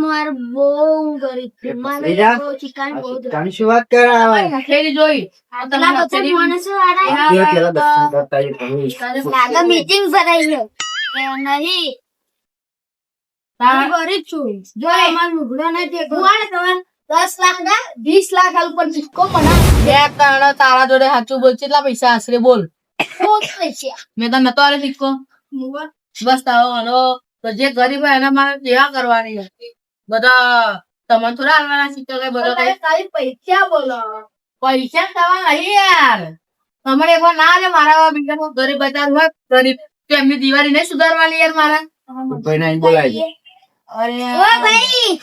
માર બહુ ગરીબ મારે બહુ ચિકન બહુ તને શું વાત કરાવે હથેળી જોઈ. આટલા બધા માણસો હારા હા, પેલા પેલા તો- દર્શન કરતા એ કહ્યું. લાગે મીટિંગ ભરાઈ છે એ નહીં. તારા- ગરીબ છું. જો અમાર લુગડો નથી હું આને દસ લાખ ના વીસ લાખ હાલ પણ સિક્કો પણ બે ત્રણ તારા જોડે સાચું બોલ કેટલા પૈસા આશરે બોલ. મેં તને નતો આલે સિક્કો બસ તારો તો જે ગરીબ હોય એના મારે સેવા કરવાની છે. બધા તમને થોડા આવવાના સિક્કા કઈ બધા કઈ ખાલી પૈસા બોલો. પૈસા તમારા નહીં યાર. તમારે એકવાર ના આલે મારા બીજા કોઈ ગરીબ બજાર હોય ગરીબ તો એમની દિવાળી નહીં સુધારવાની યાર મારા. કોઈને અહીં બોલાય અરે ભાઈ.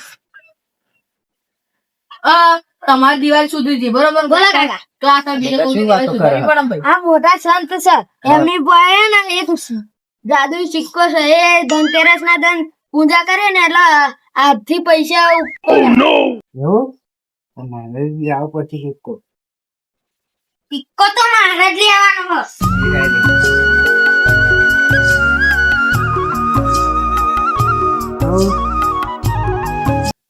તમારી દિવાળી સુધરી છે બરોબર? બોલા કાકા. તો બીજા કોઈ ને ભાઈ? આ મોટા સંત છે. એમની પાસે ને એક જાદુ સિક્કો છે. એ ધનતેરસ ના ધન પૂજા કરે ને એટલે આજથી પૈસા ઉપર. એવું? તો મારે આવો પછી સિક્કો. સિક્કો તો મારે જ લેવાનો હો.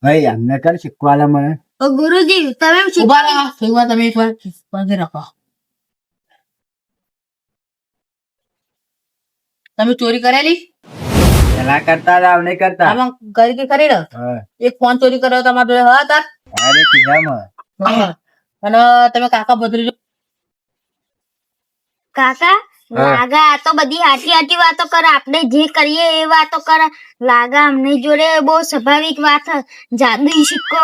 ભાઈ અમને કર શીખવાલા મને? ગુરુજી તમે શીખવા ઊભા રહો તમે એક વાર પગે રાખો. તમે ચોરી કરેલી? પેલા કરતા હતા નહીં કરતા. આમાં કે કરી રહ્યો એક ફોન ચોરી કર્યો તમારા જોડે હા તાર? અરે કીધામાં અને તમે કાકા બદલી કાકા લાગા આ તો બધી હાટી હાટી વાતો કરે. આપણે જે કરીએ એ વાતો કરે. લાગા અમને જોડે બહુ સ્વાભાવિક વાત જાદુ સિક્કો.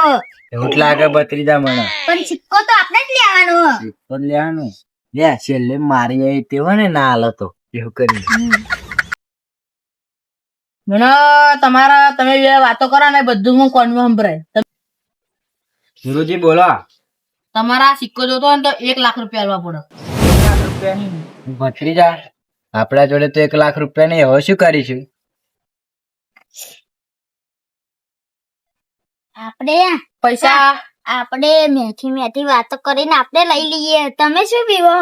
એવું લાગે બત્રીજા મને. પણ સિક્કો તો આપણે જ લેવાનો. સિક્કો લેવાનો. લે છેલ્લે મારી આવી તેવો ને ના હાલો તો. એવું કરી. તમારા તમે બે વાતો કરો ને બધું હું કોનમાં સંભળાય. ગુરુજી બોલો. તમારા સિક્કો જોતો હોય ને તો એક લાખ રૂપિયા આલવા પડે. ભત્રીજા. આપણા જોડે તો એક લાખ રૂપિયા નહીં હવે શું કરીશું? આપણે પૈસા? આપણે મેથી મેથી વાતો કરીને આપણે લઈ લઈએ. તમે શું પીવો?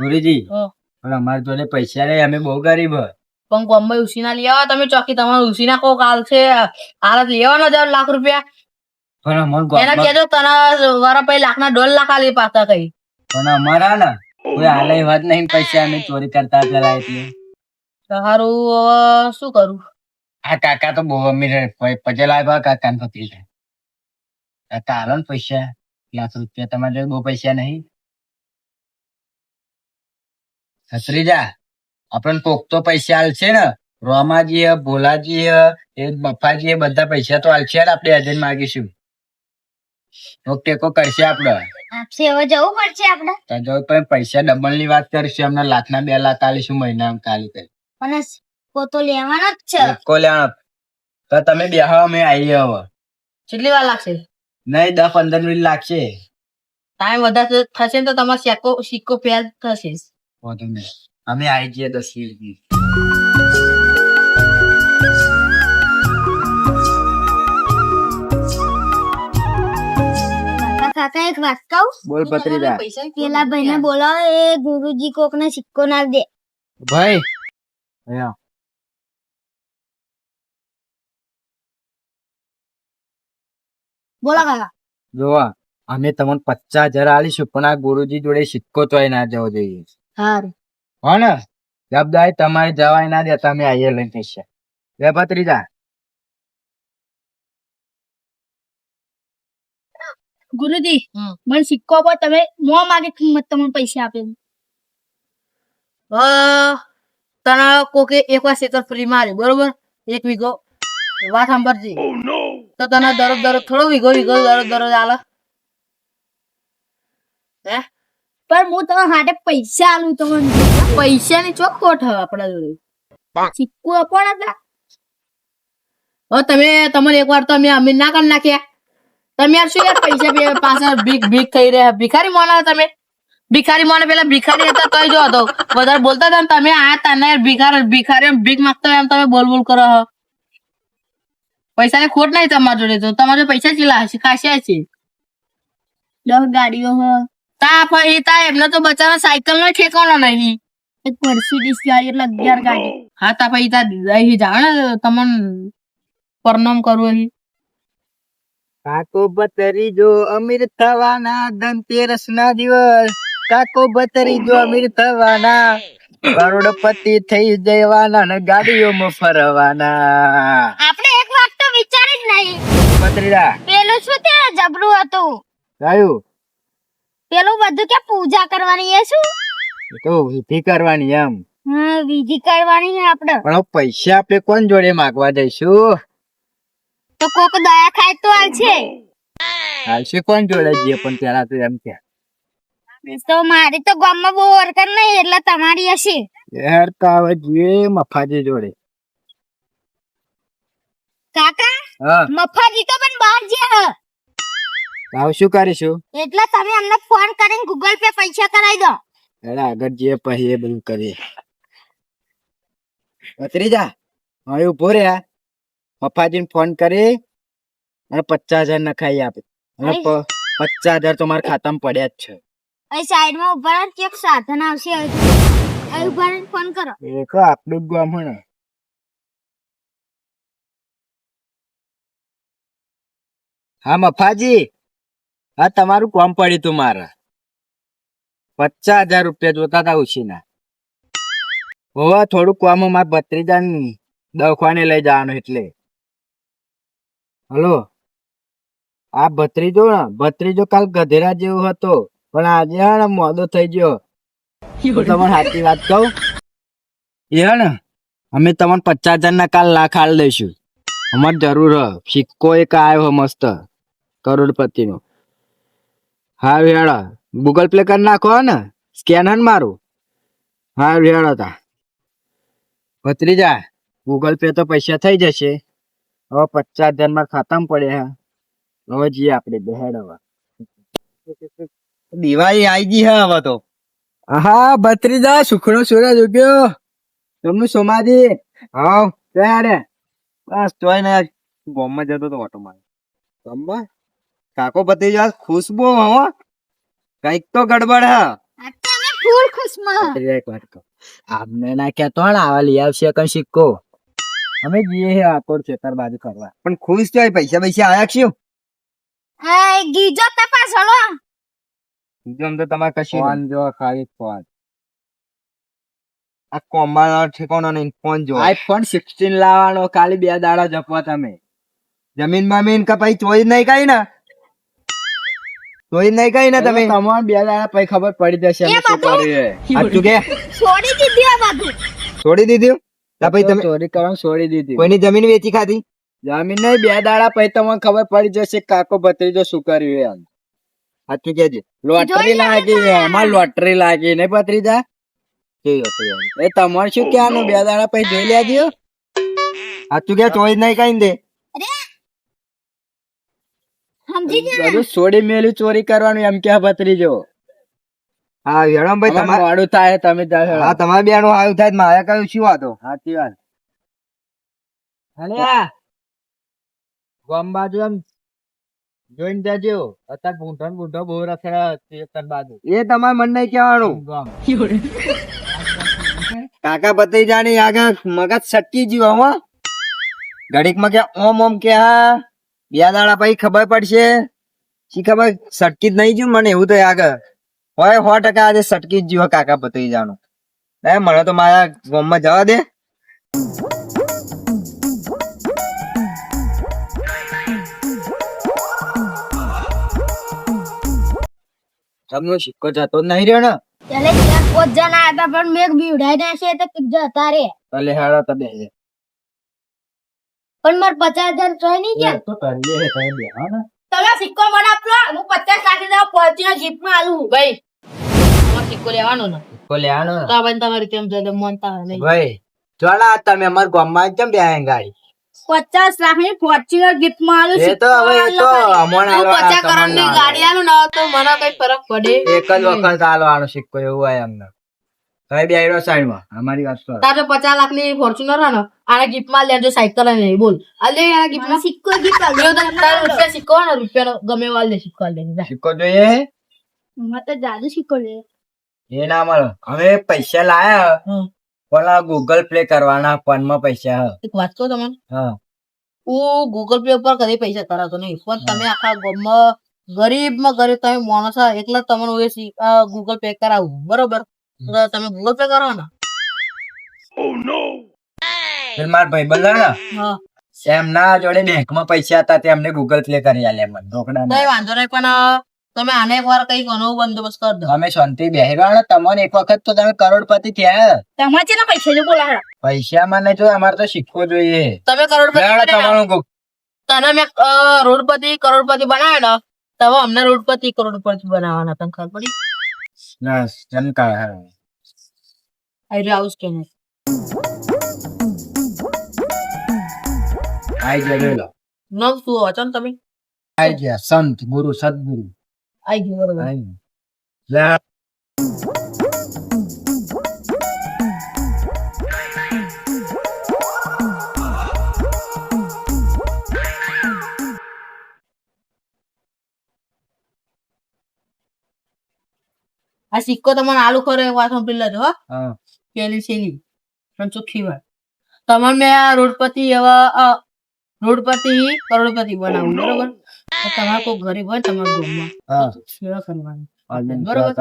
ગુરુજી. પણ અમારી જોડે પૈસા નહીં અમે બહુ ગરીબ હે. પણ ગમે ઉસીના લઈ આવો. તમે ચોકી તમારે ઉસીના કોક હાલ છે. હાલત લેવાનો હજાર લાખ રૂપિયા. પણ અમાર એના ગામમાં- કેજો તને વારા પછી લાખ ના દોઢ લાખ આલી પાછા કઈ. પણ અમારા ને. કોઈ હાલે વાત નહીં પૈસા અમે ચોરી કરતા પેલા એટલે. સારું શું કરું? આ કાકા તો બહુ અમીર હે. પ- પટેલ આવ્યા કાકા ને ભત્રીજા કાકા હાલો ને પૈસા. લાખ રૂપિયા તમારે બહુ પૈસા નહીં. ભત્રીજા આપણને કોક તો પૈસા હાલશે ને? રોમાજી ભોલાજી એ બફાજી બધા પૈસા તો હાલશે ને આપણે અજય માગીશું. ટેકો કરશે આપડે. આપશે હવે જવું પડશે આપણે તો જવું પણ પૈસા ડબલની વાત કરીશું અમને લાખ ના બે લાખ આલીશું મહિના કાલી કરી પણ સિક્કો તો લેવાનો જ છે. કો લેવાનો. તો તમે બેહો અમે આવીએ હવે. કેટલી વાર લાગશે? નહીં દસ પંદર મિનિટ લાગશે. ટાઈમ વધારે થશે ને તો તમારો સિક્કો સિક્કો ફેલ થશે. વાંધો નહીં. અમે આવી જઈએ દસ મિનિટ કાકા કાકા એક વાત કહું બોલ પત્રીદા પેલા ભાઈને બોલાવો એ ગુરુજી કોક ને સિક્કો ના દે. ભાઈ. અહીંયા. બોલો કાકા. જોવા અમે તમને પચાસ હજાર આલીશું પણ આ ગુરુજી જોડે સિક્કો તો ના જવો જોઈએ. સારું હો ને તમારે જવાય ના દે તમે આવીએ લઈને થશે બે ભત્રીજા ગુરુજી મને સિક્કો આપો તમે મો માગે કિંમત તમને પૈસા આપે તને કોકે એક વાર શેતર ફ્રી મારી બરોબર? એક વીઘો. વાત સાંભળજી. તો તને દરરોજ દરરોજ થોડો વીઘો વીઘો દરરોજ દરરોજ આલે. હે? પણ હું તમે હાટે પૈસા આલું તમને. પૈસાની ચોક કોઠ હે આપણા જોડે? સિક્કો આપો હતા. હવે તમે તમારે એકવાર તો અમે અમે ના કરી નાખ્યા. તમે યાર શું યાર પૈસા પાછળ ભીખ ભીખ થઈ રહ્યા? ભિખારી મોના તમે? ભિખારી મોને પેલા ભિખારી હતા તોય જો હતો. વધારે બોલતા હતા તમે આ તને ભિખાર ભિખારી ભીખ માંગતા હોય એમ તમે બોલ બોલ કરો પૈસા ને ખોટ નહીં તમારા જોડે. તો તમારે પૈસા ચીલા હશે ખાસ્યા છે. દસ ગાડીઓ હ. તા તા એમને તો બચારા સાયકલ નો ઠેકાણો નહીં. એક મર્સિડીઝ ગાડી એટલે અગિયાર ગાડી. હા તા પછી તા અહીં જાણે તમને પરનામ કરવું અહીં કાકો બતરી જો અમીર થવાના ધનતેરસ ના દિવસ. કાકો બતરી જો અમીર થવાના કરોડપતિ થઈ જવાના ને ગાડીઓમાં ફરવાના. આપણે એક વાત તો વિચારી જ નહીં. પેલું શું તે જબરું હતું? કયું પેલું બધું કે પૂજા કરવાની એ શું? એ તો વિધિ કરવાની એમ. હા વિધિ કરવાની ને આપણે પણ પૈસા આપણે કોણ જોડે માગવા જઈશું? તો કોક દયા ખાય તો છે. હાલશે કોણ જોડે જે પણ પેલા તો એમ કે. તો મારી તો ગામમાં બહુ વર્કર નહીં એટલે તમારી હશે. યાર તો જોઈએ મફાજી જોડે. કાકા હા. મફાજી તો પણ બહાર છે હવે શું કરીશું? એટલે તમે અમને ફોન કરીને ગૂગલ પે પૈસા કરાવી દો. એટલે આગળ જે પછી એ બધું કરીએ. ભત્રીજા હવે ઊભો રહ્યા. મફાજીને ફોન કરી. અને પચાસ હજાર નખાઈ આપે. અને પચાસ હજાર તો મારા ખાતામાં પડ્યા જ છે. અહીં સાઈડમાં ઊભા રહો એક સાધન આવશે. અહીં ઊભા રહીને ફોન કરો. એ આપણું જ ગામ હા મફાજી. હા, તમારું કોમ પડ્યું તું મારે. પચાસ હજાર રૂપિયા જોતા હતા ઉછીના. હોવા થોડું કોમ મારા ભત્રીજા દવાખાને લઈ જવાનું એટલે. હલો? આ ભત્રીજો ને? ભત્રીજો કાલ ગધેરા જેવો હતો, પણ આજે હે મોદો થઈ ગયો. હું તમને સાચી વાત કહું? એ હે ને, અમે તમને પચાસ હજાર ના કાલ લાખ હાલ દઈશું. અમારે જરૂર હ. સિક્કો એક આવ્યો મસ્ત કરોડપતિ નો હા વેળા ગૂગલ પ્લે કરી નાખો ને. સ્કેનર મારું. હા વેળા તા. ભત્રીજા ગૂગલ પે તો પૈસા થઈ જશે. હવે પચાસ હજારમાં ખાતામ ખાતામાં પડે હે. હવે જઈએ આપણે બેહેડ હવે દિવાળી આવી ગઈ હે હવે તો. હા, ભત્રીજા સુખનો સૂરજ ઉગ્યો. તમને સોમાજી હાવ ત્યારે બસ, તોય ને ગોમમાં જતો તો ઓટો મારે. ગોમમાં? કાકો ભત્રીજા ખુશબુ હો કંઈક તો ગડબડ હે. ફૂલ ખુશમાં. એક વાત કહો. આપને ના કે તો આવા લઈ આવશે કઈ સિક્કો. અમે જઈએ હે આકોર ચેતર બાજુ કરવા. પણ ખુશ તો પૈસા પૈસા આયા છું હા ગીજો તપાસ હલો. ગીજો તો તમારે કશી ફોન જો ખાલી ફોન. આ કોમ્બાનો ઠેકોનો નહીં ફોન જો. આઈફોન 16 લાવવાનો ખાલી બે દાડા જપવા તમે. જમીન મમીન કે પછી ચોરી નહીં કઈ ને? ચોરી નહીં કઈ ને તમે. તમારે બે દાડા પછી ખબર પડી જશે અમે શું કર્યું સાચું કે? છોડી દીધી આ બધું છોડી દીધી? તા પછી તમે ચોરી કરવાનું છોડી દીધી. કોઈની જમીન વેચી ખાધી? જમીન નહીં બે દાડા પછી તમને ખબર પડી જશે કાકો ભત્રીજો શું કર્યું એમ. સાચું કેજે લોટરી લાગી. એમાં લોટરી લાગી નહીં ભત્રીજા? એ તમારે શું કહેવાનું? બે દાડા પછી જોઈ લેજો. સાચું કે ચોરી નહીં કઈ દે. સમજી ગયા બધું છોડી મેલ્યું ચોરી કરવાનું એમ કે ભત્રીજો હા હેડમ ભાઈ તમારું વાડું થાય તમે હા તમારે બે નું આવું થાય મારે કયું શું વાતો સાચી વાત. અને ગોમ બાજુ એમ જોઈને જજો અત્યારે ભૂંઠો ને બૂંઢો બહુ ખેતર બાજુ. એ તમારે મન નહીં કહેવાનું. કાકા બતાઈ જાણી આગળ મગજ સટકી ગયું હો ઘડીકમાં કે ઓમ ઓમ કે હા. બે દાડા પછી ખબર પડશે. શી ખબર? સટકી જ નહીં જ્યું મને એવું તો આગળ. હોય સો ટકા આજે સટકી જ જ્યું કાકા પતરી જાણું એ મને તો મારા ગામમાં જવા દે. તમને સિક્કો જતો નહીં રહ્યો ને. ચલે પાંચ જણા હતા પણ મેં બીવડાઈ છે તો જતા રે. ભલે હેડો તો બે પણ માર પચાસ હજાર જોઈ નહીં ગયા? તો કરીએ હે તમે બે ને? તમે સિક્કો મને આપજો. હું પચાસ લાખી દઉં પહોંચીને જીપમાં આલું ભાઈ સિક્કો લેવાનો ને. સિક્કો લેવાનો તો આ ભાઈ તમારી તેમ જલે માનતા હોય નહીં. ભાઈ જોડા તમે અમારા ગામમાં કેમ બે ગાડી? પચાસ લાખની ફોર્ચ્યુનર ગિફ્ટમાં આલું એ તો હવે એ તો અમોણ હું પચાસ કરોડની ગાડી આલું ના તો મને કઈ ફરક પડે? એક જ વખત આલવાનો સિક્કો એવું હોય અમને હવે બે આયરો સાઈડમાં. અમારી વાત કરો તારે પચાસ લાખની ફોર્ચ્યુનર હે ને આને ગિફ્ટમાં લેજો સાયકલ ને બોલ. અલે આ ગિફ્ટમાં સિક્કો ગીત તારે રૂપિયા સિક્કો ને રૂપિયા ગમે દે સિક્કો લે સિક્કો જોઈએ મેં તો જાદુ સિક્કો લે એ ના મળે. હવે પૈસા લાયા. પણ ગૂગલ પ્લે કરવાના ફોનમાં પૈસા હ. એક વાત કહું તમને? હા. હું ગૂગલ પે ઉપર કદી પૈસા કરાતો નહીં. પણ તમે આખા ગામમાં ગરીબમાં ગરીબ તમે માણસ એકલા તમને ગૂગલ પે કરાવું. બરોબર? તો તમે ગૂગલ પે કરો ને. પેલા મારા ભાઈબંધ ને. હા. એમના જોડે બેંકમાં પૈસા હતા તે અમને ગૂગલ પે કરી આલ્યા મને રોકડા કઈ વાંધો નહીં પણ તમે આને એક વાર કંઈક આનો બંદોબસ્ત કરી દો. અમે શાંતિ બેહી રહ્યા ને. તમને એક વખત તો તમે કરોડપતિ થયા. તમારે ને પૈસા જો બોલા પૈસા મને જો અમારે તો શીખવો જોઈએ. તમે કરોડપતિ. તમારું તને મેં રોડપતિ કરોડપતિ બનાવ્યો ને તો અમને રોડપતિ કરોડપતિ બનાવવાના તને ખબર પડી? કે નહીં. આઈ ગયા જોઈ લો. નામ શું વાંચો ને તમે આઈ ગયા સંત ગુરુ સદગુરુ આઈ ગયું આઈ ગયા. આ સિક્કો તમારે આલુ ખરે વાત સાંભળી લેજો હો. હા. પેલી શેલી. પણ ચોખ્ખી વાત તમારે મેં આ રોડપતિ એવા રોડપતિ કરોડપતિ બનાવું બરોબર? તો તમારે કોઈ ગરીબ હોય તમારા ગામમાં હા. સેવા કરવાની બરોબર.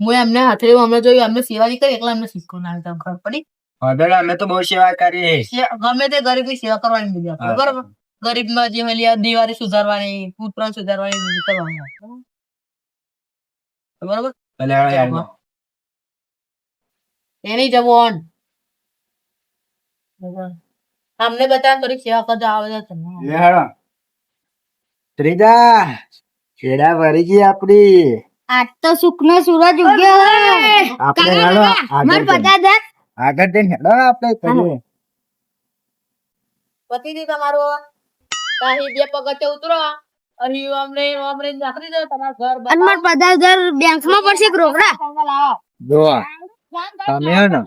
હું એમને હાથે અમે જોયું અમને સેવા નહીં કરી એટલે અમને સિક્કો ના તમને ખબર પડી? હવે અમે તો બહુ સેવા કરી ગમે તે ગરીબની સેવા કરવાની બીજી બરોબર? ગરીબમાં જે દિવાળી સુધારવાની પુત્ર સુધારવાની કરવાનું. બરોબર? ભલે હવે યાર. એની જવોન અમને બધા કરી સેવા કરતા આવે છે તમને. ત્રીજા. છેડા ભરી ગઈ આપડી. આજ તો સુખનો સૂરજ ઉગ્યો. આપણે હાલો આગળ માર દે આગળ દે હેડો આપણે કરીએ પતિથી તમારો તાહી બે પગથિયે ઉતરો. અહીં અમને અમને નાખી દો તમારું ઘર અને માર પચાસ હજાર બેંકમાં પડશે રોકડા? જો તમે ને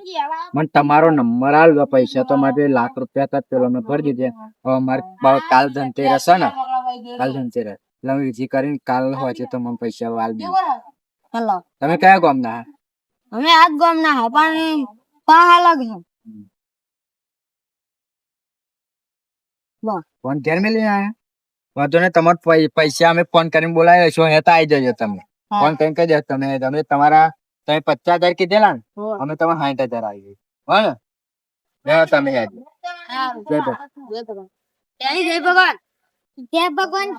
મને તમારો નંબર આલ પૈસા તો મારે લાખ રૂપિયા હતા પેલો મેં ભરી દીધે. હવે મારે કાલ ધનતેરસ છે ને? કાલ ધનતેરસ એટલે હું વિધિ કરીને કાલ હોય છે તો મને પૈસા વાલ દે હલો. તમે કયા ગામના? અમે આજ ગામ ના હા પણ પા અલગ છે. ફોન ઘેર મેલી આયા? વાંધો ને તમારે પૈસા અમે ફોન કરીને બોલાવી લઈશું હે તો આવી જજો તમે ફોન કરીને કહી દેજો તમે તમે તમારા તમે પચાસ હજાર કીધેલા ને અમે તમે સાઠ હજાર આવી ગઈ. હો ને? તમે જય ભગવાન. જય જય ભગવાન. જય ભગવાન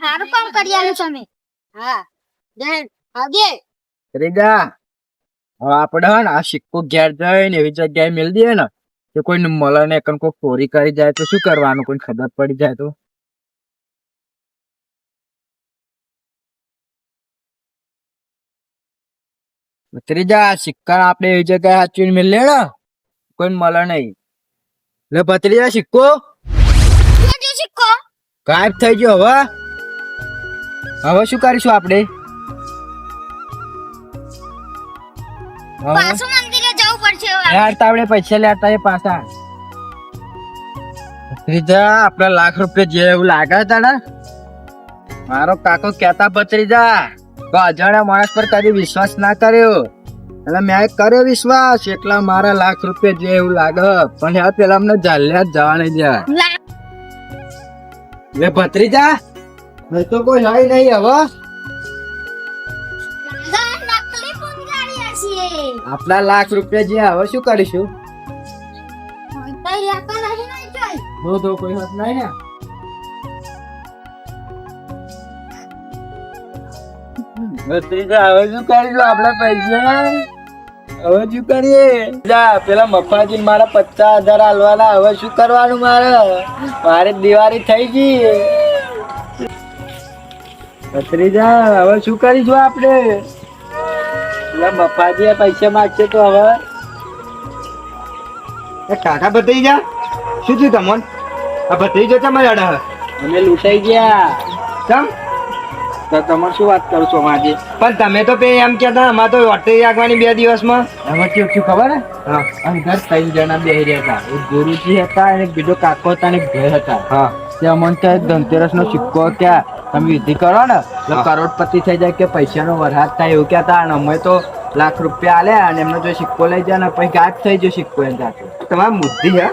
સારું કામ કરી આલ્યું તમે. હા. જય આવજે ત્રીજા હવે આપણે આ સિક્કો ઘેર જઈને એવી જગ્યાએ મેળ દે ને કે કોઈને મળે ને એકન કોઈ ચોરી કરી જાય તો શું કરવાનું? કોઈ ખબર પડી જાય તો? ત્રીજા સિક્કા આપણે એવી જગ્યાએ સાચવીને મેળ ને કોઈ મળે નહીં. લે ભત્રીજા સિક્કો. સિક્કો. ગાયબ થઈ ગયો હવે. હવે શું કરીશું આપણે? યાર તાવડે પૈસા લેતા એ પાછા. ભત્રીજા આપડે લાખ રૂપિયા જે એવું લાગે તને મારો કાકો કેતા ભત્રીજા તો અજાણ્યા માણસ પર કદી વિશ્વાસ ના કર્યો. એટલે મેં કર્યો વિશ્વાસ એટલા મારા લાખ રૂપિયા જે એવું લાગે પણ યાર પેલા અમને જાલ્યા જ જવા નહીં દે લા- ભત્રીજા તો કોઈ હોય નહીં હવે. આપણા લાખ રૂપિયા જે હવે શું કરીશું. બહુ તો કોઈ વાત નહીં ને. કરીએ? જા, પેલા મફાજી મારા પચાસ હજાર હાલવાના હવે શું કરવાનું મારે? મારે દિવાળી થઈ ગઈ. ભત્રીજા હવે શું કરીશું આપણે? મફાજી પૈસા માગશે તો હવે. એ કાકા ભત્રીજા શું થયું તમોન? આ ભત્રીજો તમે અડા અમે લૂંટાઈ ગયા. ચમ? તો તમારે શું વાત કરો છો આજે પણ તમે તો પે એમ કહેતા અમારે તો લોટરી રાખવાની બે દિવસમાં. એમાં કેવું થયું ખબર હે? હા. અંદર ત્રણ જણા બેહી રહ્યા હતા. એક ગુરુજી હતા અને બીજો કાકો હતા અને એક ભાઈ હતા. હા. તે મને કે ધનતેરસ નો સિક્કો કે તમે વિધિ કરો ને એટલે કરોડપતિ થઈ જાય કે પૈસાનો વરસાદ થાય એવું કહેતા અને અમે તો લાખ રૂપિયા આલ્યા અને એમનો જો સિક્કો લઈ જાય ને પછી ગાયબ થઈ ગયો સિક્કો એમ જાતે. તમારી બુદ્ધિ હે?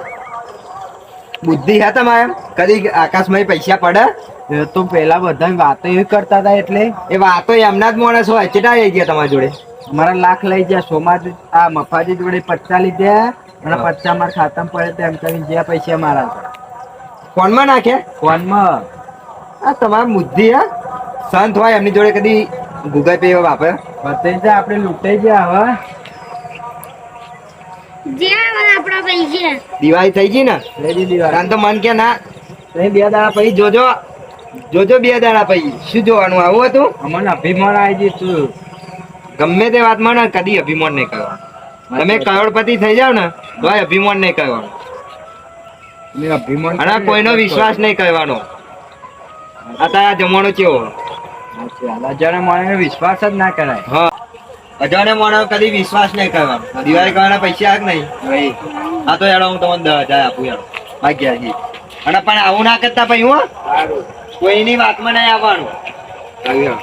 બુદ્ધિ હે તમારે કદી આકાશમાં પૈસા પડે? એ તો પેલા બધા વાતો એવી કરતા હતા એટલે. એ વાતો એમના જ માણસ હોય ચેટા આવી ગયા તમારી જોડે. મારા લાખ લઈ ગયા સોમાજ આ મફાજી જોડે પચ્ચા લીધા અને પચ્ચા મારા ખાતામાં પડે એમ કરીને જે પૈસા મારા હતા. ફોનમાં નાખે? ફોનમાં. આ તમામ બુદ્ધિ હા? સંત હોય એમની જોડે કદી ગૂગલ પે વાપરે? બતાઈ જા આપણે લૂંટાઈ ગયા હવે. જ્યાં આપણા પૈસા. દિવાળી થઈ ગઈ ને? દિવાળી. દીધી તો મન કે ના તમે બે દાડા પછી જોજો. જોજો બે દાડા પછી. શું જોવાનું આવું હતું? અમને અભિમાન આવી ગયું ગમે તે વાતમાં ને કદી અભિમાન નહીં કરવાનું. તમે કરોડપતિ થઈ જાવ ને તો અભિમાન નહીં કરવાનું. અને કોઈનો વિશ્વાસ નહીં કરવાનો. અત્યારે આ જમાનો કેવો? અજાણે મને વિશ્વાસ જ ના કરાય. હા. અજાણે માણસ કદી વિશ્વાસ નહીં કરવાનો. દિવાળી કરવાના પૈસા આગ નહીં. ભાઈ. હા તો યાર હું તમને દસ હજાર આપું યાર ભાગ્યાજી. અને પણ આવું ના કરતા પછી હું. કોઈની વાતમાં નહીં આવવાનું. આવ્યો